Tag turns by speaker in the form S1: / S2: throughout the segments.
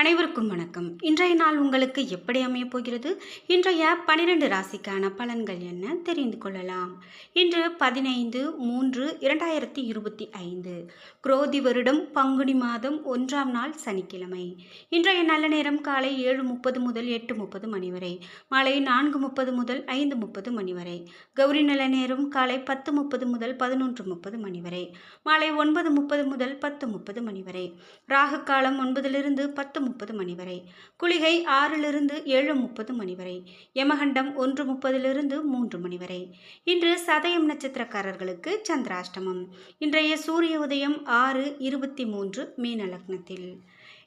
S1: அனைவருக்கும் வணக்கம். இன்றைய நாள் உங்களுக்கு எப்படி அமையப் போகிறது? இன்றைய பனிரெண்டு ராசிக்கான பலன்கள் என்ன? தெரிந்து கொள்ளலாம். இன்று பதினைந்து மூன்று இரண்டாயிரத்தி இருபத்தி ஐந்து. குரோதி வருடம் பங்குனி மாதம் ஒன்றாம் நாள் சனிக்கிழமை. இன்றைய நல்ல நேரம் காலை ஏழு முப்பது முதல் எட்டு முப்பது மணி வரை. மாலை நான்கு முப்பது முதல் ஐந்து முப்பது மணி வரை. கௌரி நல்ல நேரம் காலை பத்து முப்பது முதல் பதினொன்று முப்பது மணி வரை. மாலை ஒன்பது முப்பது முதல் பத்து முப்பது மணி வரை. ராகு காலம் ஒன்பதிலிருந்து பத்து முப்பது மணி வரை. குளிகை ஆறிலிருந்து ஏழு முப்பது மணி வரை. யமகண்டம் ஒன்று முப்பதிலிருந்து மூன்று மணி வரை. இன்று சதயம் நட்சத்திரக்காரர்களுக்கு சந்திராஷ்டமம். இன்றைய சூரிய உதயம் ஆறு இருபத்தி மூன்று மீன லக்னத்தில்.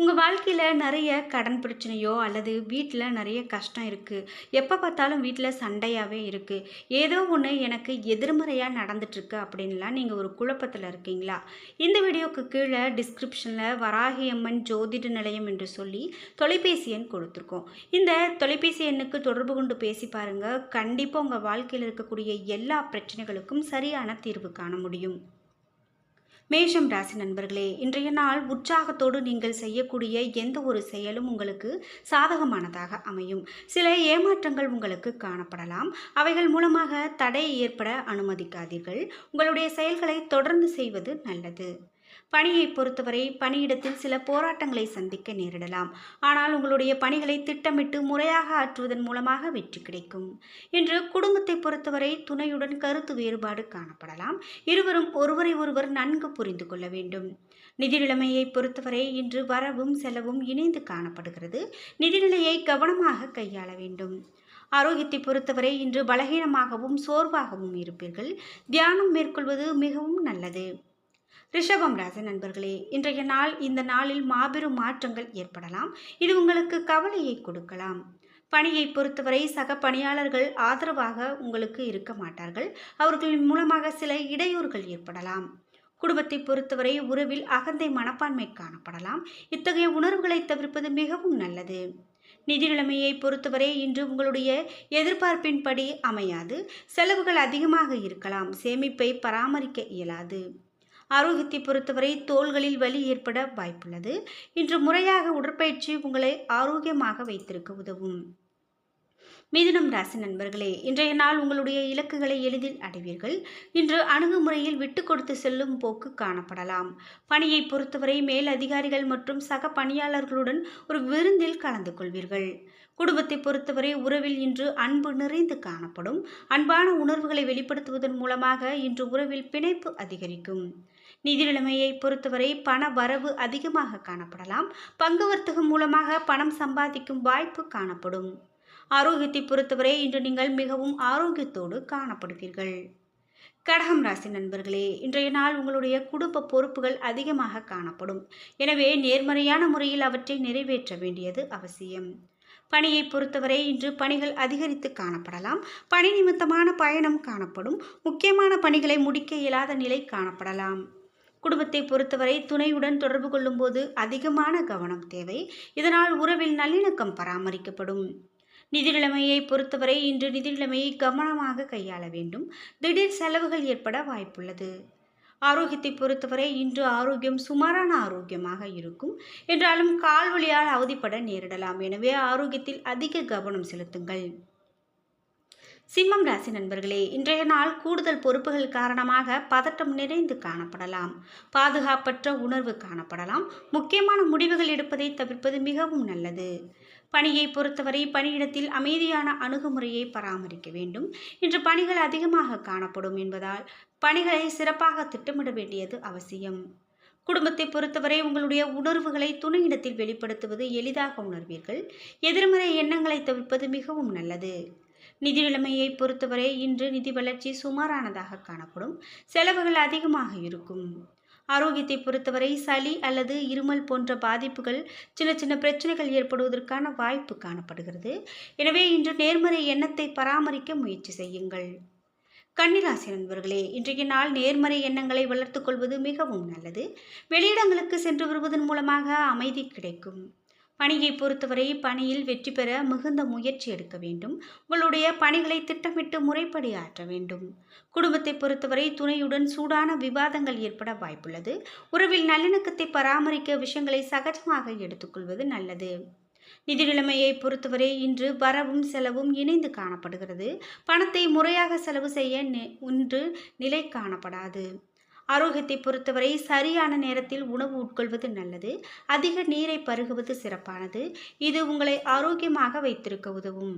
S1: உங்கள் வாழ்க்கையில் நிறைய கடன் பிரச்சனையோ அல்லது வீட்டில் நிறைய கஷ்டம் இருக்குது எப்போ பார்த்தாலும் வீட்டில் சண்டையாகவே இருக்குது ஏதோ ஒன்று எனக்கு எதிர்மறையாக நடந்துட்டுருக்கு அப்படின்லாம் நீங்கள் ஒரு குழப்பத்தில் இருக்கீங்களா? இந்த வீடியோக்கு கீழே டிஸ்கிரிப்ஷனில் வராகி அம்மன் ஜோதிட நிலையம் என்று சொல்லி தொலைபேசி எண் கொடுத்துருக்கோம். இந்த தொலைபேசி எண்ணுக்கு தொடர்பு கொண்டு பேசி பாருங்கள் கண்டிப்பாக உங்கள் வாழ்க்கையில் இருக்கக்கூடிய எல்லா பிரச்சனைகளுக்கும் சரியான தீர்வு காண முடியும். மேஷம் ராசி நண்பர்களே இன்றைய நாள் உற்சாகத்தோடு நீங்கள் செய்யக்கூடிய எந்த ஒரு செயலும் உங்களுக்கு சாதகமானதாக அமையும். சில ஏமாற்றங்கள் உங்களுக்கு காணப்படலாம். அவைகள் மூலமாக தடை ஏற்பட அனுமதிக்காதீர்கள். உங்களுடைய செயல்களை தொடர்ந்து செய்வது நல்லது. பணியை பொறுத்தவரை பணியிடத்தில் சில போராட்டங்களை சந்திக்க நேரிடலாம். ஆனால் உங்களுடைய பணிகளை திட்டமிட்டு முறையாக ஆற்றுவதன் மூலமாக வெற்றி கிடைக்கும். இன்று குடும்பத்தை பொறுத்தவரை துணையுடன் கருத்து வேறுபாடு காணப்படலாம். இருவரும் ஒருவரை ஒருவர் நன்கு புரிந்து கொள்ள வேண்டும். நிதி நிலைமையை பொறுத்தவரை இன்று வரவும் செலவும் இணைந்து காணப்படுகிறது. நிதிநிலையை கவனமாக கையாள வேண்டும். ஆரோக்கியத்தை பொறுத்தவரை இன்று பலகீனமாகவும் சோர்வாகவும் இருப்பீர்கள். தியானம் மேற்கொள்வது மிகவும் நல்லது. ரிஷபம் ராசி நண்பர்களே இன்றைய நாள் இந்த நாளில் மாபெரும் மாற்றங்கள் ஏற்படலாம். இது உங்களுக்கு கவலையை கொடுக்கலாம். பணியை பொறுத்தவரை சக பணியாளர்கள் ஆதரவாக உங்களுக்கு இருக்க மாட்டார்கள். அவர்களின் மூலமாக சில இடையூறுகள் ஏற்படலாம். குடும்பத்தை பொறுத்தவரை உறவில் அகந்தை மனப்பான்மை காணப்படலாம். இத்தகைய உணர்வுகளை தவிர்ப்பது மிகவும் நல்லது. நிதி நிலைமையை பொறுத்தவரை இன்று உங்களுடைய எதிர்பார்ப்பின்படி அமையாது. செலவுகள் அதிகமாக இருக்கலாம். சேமிப்பை பராமரிக்க இயலாது. ஆரோக்கியத்தை பொறுத்தவரை தோள்களில் வலி ஏற்பட வாய்ப்புள்ளது. இன்று முறையாக உடற்பயிற்சி உங்களை ஆரோக்கியமாக வைத்திருக்க உதவும். மிதுனம் ராசி நண்பர்களே இன்றைய நாள் உங்களுடைய இலக்குகளை எளிதில் அடைவீர்கள். இன்று அணுகுமுறையில் விட்டு கொடுத்து செல்லும் போக்கு காணப்படலாம். பணியை பொறுத்தவரை மேல் அதிகாரிகள் மற்றும் சக பணியாளர்களுடன் ஒரு விருந்தில் கலந்து கொள்வீர்கள். குடும்பத்தை பொறுத்தவரை உறவில் இன்று அன்பு நிறைந்து காணப்படும். அன்பான உணர்வுகளை வெளிப்படுத்துவதன் மூலமாக இன்று உறவில் பிணைப்பு அதிகரிக்கும். நிதி நிலைமையை பொறுத்தவரை பண வரவு அதிகமாக காணப்படலாம். பங்கு வர்த்தகம் மூலமாக பணம் சம்பாதிக்கும் வாய்ப்பு காணப்படும். ஆரோக்கியத்தை பொறுத்தவரை இன்று நீங்கள் மிகவும் ஆரோக்கியத்தோடு காணப்படுவீர்கள். கடகம் ராசி நண்பர்களே இன்றைய நாள் உங்களுடைய குடும்ப பொறுப்புகள் அதிகமாக காணப்படும். எனவே நேர்மறையான முறையில் அவற்றை நிறைவேற்ற வேண்டியது அவசியம். பணியை பொறுத்தவரை இன்று பணிகள் அதிகரித்து காணப்படலாம். பணி நிமித்தமான பயணம் காணப்படும். முக்கியமான பணிகளை முடிக்க இயலாத நிலை காணப்படலாம். குடும்பத்தை பொறுத்தவரை துணையுடன் தொடர்பு கொள்ளும்போது அதிகமான கவனம் தேவை. இதனால் உறவில் நல்லிணக்கம் பராமரிக்கப்படும். நிதி நிலைமையை பொறுத்தவரை இன்று நிதி நிலைமையை கவனமாக கையாள வேண்டும். திடீர் செலவுகள் ஏற்பட வாய்ப்புள்ளது. ஆரோக்கியத்தை பொறுத்தவரை இன்று ஆரோக்கியம் சுமாரான ஆரோக்கியமாக இருக்கும். என்றாலும் கால்வழியால் அவதிப்பட நேரிடலாம். எனவே ஆரோக்கியத்தில் அதிக கவனம் செலுத்துங்கள். சிம்மம் ராசி நண்பர்களே இன்றைய நாள் கூடுதல் பொறுப்புகள் காரணமாக பதட்டம் நிறைந்து காணப்படலாம். பாதுகாப்பற்ற உணர்வு காணப்படலாம். முக்கியமான முடிவுகள் எடுப்பதை தவிர்ப்பது மிகவும் நல்லது. பணியை பொறுத்தவரை பணியிடத்தில் அமைதியான அணுகுமுறையை பராமரிக்க வேண்டும். இன்று பணிகள் அதிகமாக காணப்படும் என்பதால் பணிகளை சிறப்பாக திட்டமிட வேண்டியது அவசியம். குடும்பத்தை பொறுத்தவரை உங்களுடைய உணர்வுகளை துணையிடத்தில் வெளிப்படுத்துவது எளிதாக உணர்வீர்கள். எதிர்மறை எண்ணங்களை தவிர்ப்பது மிகவும் நல்லது. நிதி நிலைமையை பொறுத்தவரை இன்று நிதி வளர்ச்சி சுமாரானதாக காணப்படும். செலவுகள் அதிகமாக இருக்கும். ஆரோக்கியத்தை பொறுத்தவரை சளி அல்லது இருமல் போன்ற பாதிப்புகள் சின்ன சின்ன பிரச்சனைகள் ஏற்படுவதற்கான வாய்ப்பு காணப்படுகிறது. எனவே இன்று நேர்மறை எண்ணத்தை பராமரிக்க முயற்சி செய்யுங்கள். கன்னிராசி நண்பர்களே இன்றைய நாள் நேர்மறை எண்ணங்களை வளர்த்துக் கொள்வது மிகவும் நல்லது. வெளியிடங்களுக்கு சென்று வருவதன் மூலமாக அமைதி கிடைக்கும். பணியை பொறுத்தவரை பணியில் வெற்றி பெற மிகுந்த முயற்சி எடுக்க வேண்டும். உங்களுடைய பணிகளை திட்டமிட்டு முறைப்படி ஆற்ற வேண்டும். குடும்பத்தை பொறுத்தவரை துணையுடன் சூடான விவாதங்கள் ஏற்பட வாய்ப்புள்ளது. உறவில் நல்லிணக்கத்தை பராமரிக்க விஷயங்களை சகஜமாக எடுத்துக்கொள்வது நல்லது. நிதி நிலைமையை பொறுத்தவரை இன்று வரவும் செலவும் இணைந்து காணப்படுகிறது. பணத்தை முறையாக செலவு செய்ய இன்று நிலை காணப்படாது. ஆரோக்கியத்தை பொறுத்தவரை சரியான நேரத்தில் உணவு உட்கொள்வது நல்லது. அதிக நீரை பருகுவது சிறப்பானது. இது உங்களை ஆரோக்கியமாக வைத்திருக்க உதவும்.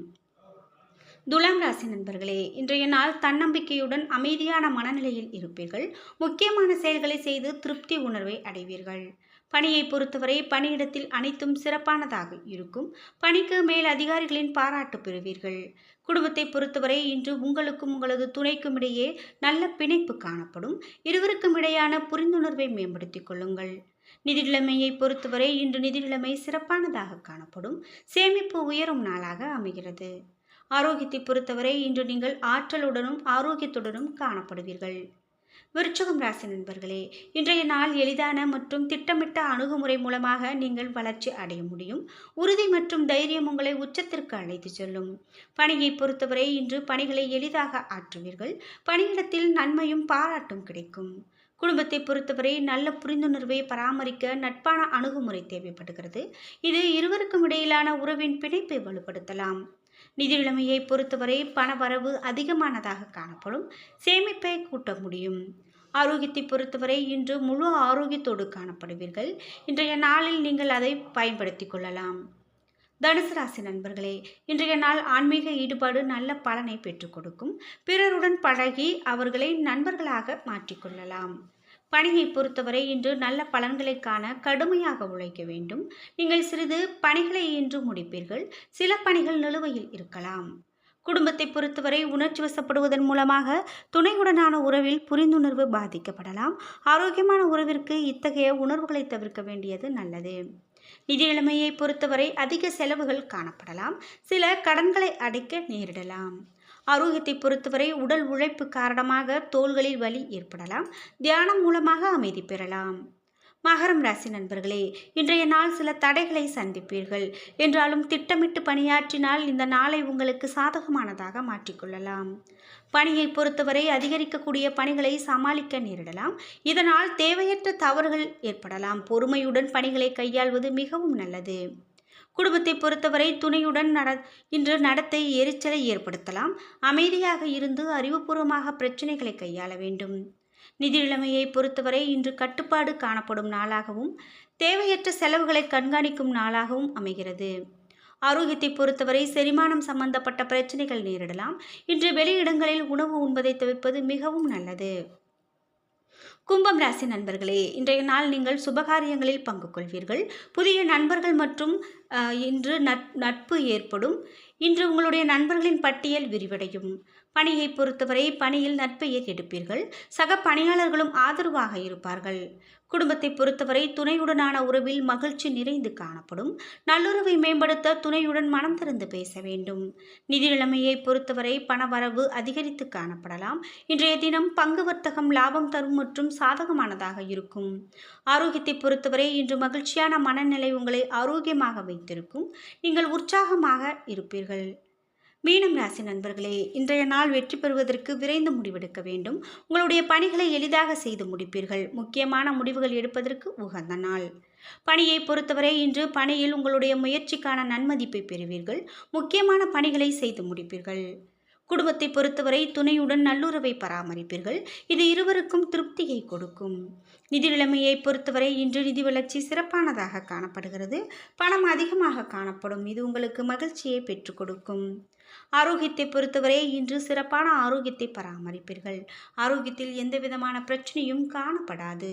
S1: துலாம் ராசி நண்பர்களே இன்றைய நாள் தன்னம்பிக்கையுடன் அமைதியான மனநிலையில் இருப்பீர்கள். முக்கியமான செயல்களை செய்து திருப்தி உணர்வை அடைவீர்கள். பணியை பொறுத்தவரை பணியிடத்தில் அனைத்தும் சிறப்பானதாக இருக்கும். பணிக்கு மேல் அதிகாரிகளின் பாராட்டு பெறுவீர்கள். குடும்பத்தை பொறுத்தவரை இன்று உங்களுக்கும் உங்களது துணைக்கும் இடையே நல்ல பிணைப்பு காணப்படும். இருவருக்கும் இடையான புரிந்துணர்வை மேம்படுத்திக் கொள்ளுங்கள். நிதிநிலைமையை பொறுத்தவரை இன்று நிதிநிலைமை சிறப்பானதாக காணப்படும். சேமிப்பு உயரும் நாளாக அமைகிறது. ஆரோக்கியத்தை பொறுத்தவரை இன்று நீங்கள் ஆற்றலுடனும் ஆரோக்கியத்துடனும் காணப்படுவீர்கள். விருச்சகம் ராசி நண்பர்களே இன்றைய நாள் எளிதான மற்றும் திட்டமிட்ட அணுகுமுறை மூலமாக நீங்கள் வளர்ச்சி அடைய முடியும். உறுதி மற்றும் தைரியம் உங்களை உச்சத்திற்கு அழைத்து செல்லும். பணியை பொறுத்தவரை இன்று பணிகளை எளிதாக ஆற்றுவீர்கள். பணியிடத்தில் நன்மையும் பாராட்டும் கிடைக்கும். குடும்பத்தை பொறுத்தவரை நல்ல புரிந்துணர்வை பராமரிக்க நட்பான அணுகுமுறை தேவைப்படுகிறது. இது இருவருக்கும் இடையிலான உறவின் பிணைப்பை வலுப்படுத்தலாம். நிதி நிலைமையை பொறுத்தவரை பண வரவு அதிகமானதாக காணப்படும். சேமிப்பை கூட்ட முடியும். ஆரோக்கியத்தை பொறுத்தவரை இன்று முழு ஆரோக்கியத்தோடு காணப்படுவீர்கள். இன்றைய நாளில் நீங்கள் அதை பயன்படுத்தி கொள்ளலாம். தனுசு ராசி நண்பர்களே இன்றைய நாள் ஆன்மீக ஈடுபாடு நல்ல பலனை பெற்றுக் கொடுக்கும். பிறருடன் பழகி அவர்களை நண்பர்களாக மாற்றிக்கொள்ளலாம் பணியை பொறுத்தவரை இன்று நல்ல பலன்களை காண கடுமையாக உழைக்க வேண்டும். நீங்கள் சிறிது பணிகளை இன்று முடிப்பீர்கள். சில பணிகள் நிலுவையில் இருக்கலாம். குடும்பத்தை பொறுத்தவரை உணர்ச்சி வசப்படுவதன் மூலமாக துணையுடனான உறவில் புரிந்துணர்வு பாதிக்கப்படலாம். ஆரோக்கியமான உறவிற்கு இத்தகைய உணர்வுகளை தவிர்க்க வேண்டியது நல்லது. நிதி நிலைமையை பொறுத்தவரை அதிக செலவுகள் காணப்படலாம். சில கடன்களை அடைக்க நேரிடலாம். ஆரோக்கியத்தை பொறுத்தவரை உடல் உழைப்பு காரணமாக தோள்களில் வலி ஏற்படலாம். தியானம் மூலமாக அமைதி பெறலாம். மகரம் ராசி நண்பர்களே இன்றைய நாள் சில தடைகளை சந்திப்பீர்கள். என்றாலும் திட்டமிட்டு பணியாற்றினால் இந்த நாளை உங்களுக்கு சாதகமானதாக மாற்றிக்கொள்ளலாம் பணியை பொறுத்தவரை அதிகரிக்கக்கூடிய பணிகளை சமாளிக்க நேரிடலாம். இதனால் தேவையற்ற தவறுகள் ஏற்படலாம். பொறுமையுடன் பணிகளை கையாள்வது மிகவும் நல்லது. குடும்பத்தை பொறுத்தவரை துணையுடன் நட இன்று நடத்தை எரிச்சலை ஏற்படுத்தலாம். அமைதியாக இருந்து அறிவுபூர்வமாக பிரச்சனைகளை கையாள வேண்டும். நிதி நிலைமையை பொறுத்தவரை இன்று கட்டுப்பாடு காணப்படும் நாளாகவும் தேவையற்ற செலவுகளை கண்காணிக்கும் நாளாகவும் அமைகிறது. ஆரோக்கியத்தை பொறுத்தவரை செரிமானம் சம்பந்தப்பட்ட பிரச்சனைகள் நேரிடலாம். இன்று வெளியிடங்களில் உணவு உண்பதை தவிர்ப்பது மிகவும் நல்லது. கும்பம் ராசி நண்பர்களே இன்றைய நாள் நீங்கள் சுபகாரியங்களில் பங்கு கொள்வீர்கள். புதிய நண்பர்கள் மற்றும் இன்று நட்பு ஏற்படும். இன்று உங்களுடைய நண்பர்களின் பட்டியல் விரிவடையும். பணியை பொறுத்தவரை பணியில் நட்பெயர் எடுப்பீர்கள் சக பணியாளர்களும் ஆதரவாக இருப்பார்கள். குடும்பத்தை பொறுத்தவரை துணையுடனான உறவில் மகிழ்ச்சி நிறைந்து காணப்படும். நல்லுறவை மேம்படுத்த துணையுடன் மனம் திறந்து பேச வேண்டும். நிதி நிலைமையை பொறுத்தவரை பணவரவு அதிகரித்து காணப்படலாம். இன்றைய தினம் பங்கு வர்த்தகம் லாபம் தரும் மற்றும் சாதகமானதாக இருக்கும். ஆரோக்கியத்தை பொறுத்தவரை இன்று மகிழ்ச்சியான மனநிலை உங்களை ஆரோக்கியமாக வைத்திருக்கும். நீங்கள் உற்சாகமாக இருப்பீர்கள். மீனம் ராசி நண்பர்களே இன்றைய நாள் வெற்றி பெறுவதற்கு விரைந்து முடிவெடுக்க வேண்டும். உங்களுடைய பணிகளை எளிதாக செய்து முடிப்பீர்கள். முக்கியமான முடிவுகள் எடுப்பதற்கு உகந்த நாள். பணியை பொறுத்தவரை இன்று பணியில் உங்களுடைய முயற்சிக்கான நன்மதிப்பை பெறுவீர்கள். முக்கியமான பணிகளை செய்து முடிப்பீர்கள். குடும்பத்தை பொறுத்தவரை துணையுடன் நல்லுறவை பராமரிப்பீர்கள். இது இருவருக்கும் திருப்தியை கொடுக்கும். நிதி நிலைமையை பொறுத்தவரை இன்று நிதி வளர்ச்சி சிறப்பானதாக காணப்படுகிறது. பணம் அதிகமாக காணப்படும். இது உங்களுக்கு மகிழ்ச்சியை பெற்றுக் கொடுக்கும். ஆரோக்கியத்தை பொறுத்தவரை இன்று சிறப்பான ஆரோக்கியத்தை பராமரிப்பீர்கள். ஆரோக்கியத்தில் எந்த விதமான பிரச்சனையும் காணப்படாது.